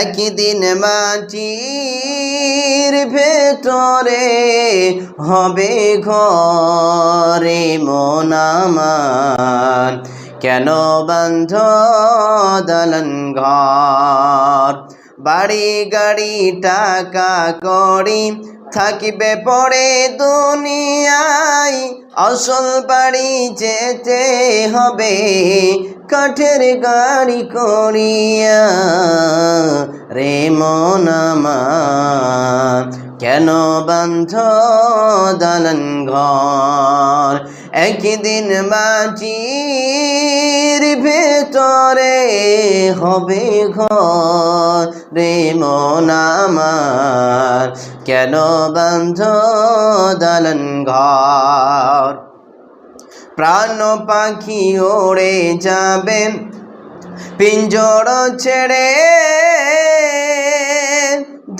একদিন মাটির ভেতরে হবে ঘরে মন আমার। কেন বন্ধ দলন ঘর? বাড়ি গাড়ি টাকা করি থাকিবে পড়ে দুনিয়ায়। আসল বাড়ি যেতে হবে, কাঠের গাড়ি করিয়া। রে মন কেন বন্ধ দলন ঘর? একদিন মাটির ভেতরে হবে ঘর। রে মন আমার, কেন বন্ধ দলন ঘর? প্রাণ পাখি ওড়ে যাবে, পিঞ্জর ছেড়ে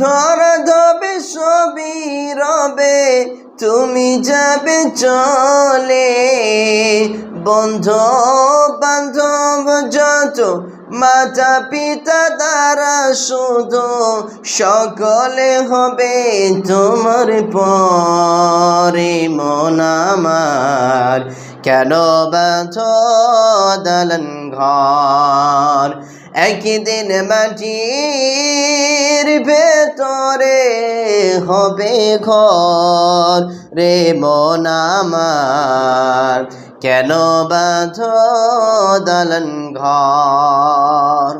ধর ধবে সবই রবে, তুমি যাবে চলে। বন্ধ বান্ধব যত মাতা পিতা দ্বারা শুধু সকলে হবে তোমার পরে। মন আমার কেন বাঁধ দলন ঘর? একদিন মাটির ভেতরে হবে ঘর রে মন আমার। কেন বাঁধ দালন ঘর?